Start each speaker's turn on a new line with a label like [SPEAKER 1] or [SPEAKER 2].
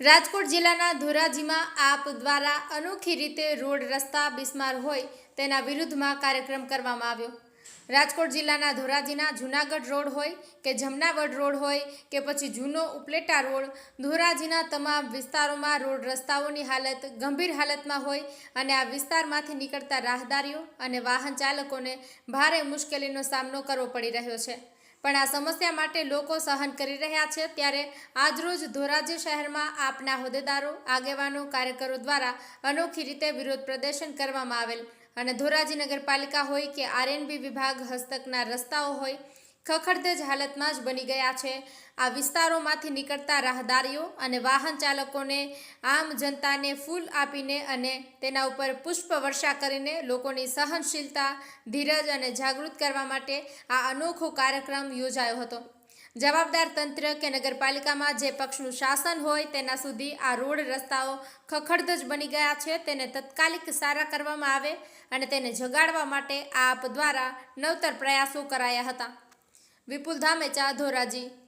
[SPEAKER 1] રાજકોટ જિલ્લાના ધોરાજીમાં આપ દ્વારા અનોખી રીતે રોડ રસ્તા બિસ્માર હોય તેના વિરુદ્ધમાં કાર્યક્રમ કરવામાં આવ્યો. રાજકોટ જિલ્લાના ધોરાજીના જૂનાગઢ રોડ હોય કે જમનાવડ રોડ હોય કે પછી જૂનો ઉપલેટા રોડ, ધોરાજીના તમામ વિસ્તારોમાં રોડ રસ્તાઓની હાલત ગંભીર હાલતમાં હોય અને આ વિસ્તારમાંથી નીકળતા રાહદારીઓ અને વાહન ચાલકોને ભારે મુશ્કેલીનો સામનો કરવો પડી રહ્યો છે. પણ આ સમસ્યા માટે લોકો સહન કરી રહ્યા છે. ત્યારે આજરોજ ધોરાજી શહેરમાં આપના હોદ્દેદારો, આગેવાનો, કાર્યકરો દ્વારા અનોખી રીતે વિરોધ પ્રદર્શન કરવામાં આવેલ. અને ધોરાજી નગરપાલિકા હોય કે આરએનબી વિભાગ હસ્તકના રસ્તાઓ હોય ખખડધજ હાલતમાં જ બની ગયા છે. આ વિસ્તારોમાંથી નીકળતા રાહદારીઓ અને વાહન ચાલકોને આમ જનતાને ફૂલ આપીને અને તેના ઉપર પુષ્પ વર્ષા કરીને લોકોની સહનશીલતા, ધીરજ અને જાગૃત કરવા માટે આ અનોખો કાર્યક્રમ યોજાયો હતો. જવાબદાર તંત્ર કે નગરપાલિકામાં જે પક્ષનું શાસન હોય તેના સુધી આ રોડ રસ્તાઓ ખખડધજ બની ગયા છે. તેને તત્કાલિક સારા કરવામાં આવે અને તેને જગાડવા માટે આપ દ્વારા નવતર પ્રયાસો કરાયા હતા. વિપુલ ધામેચા ધોરાજી.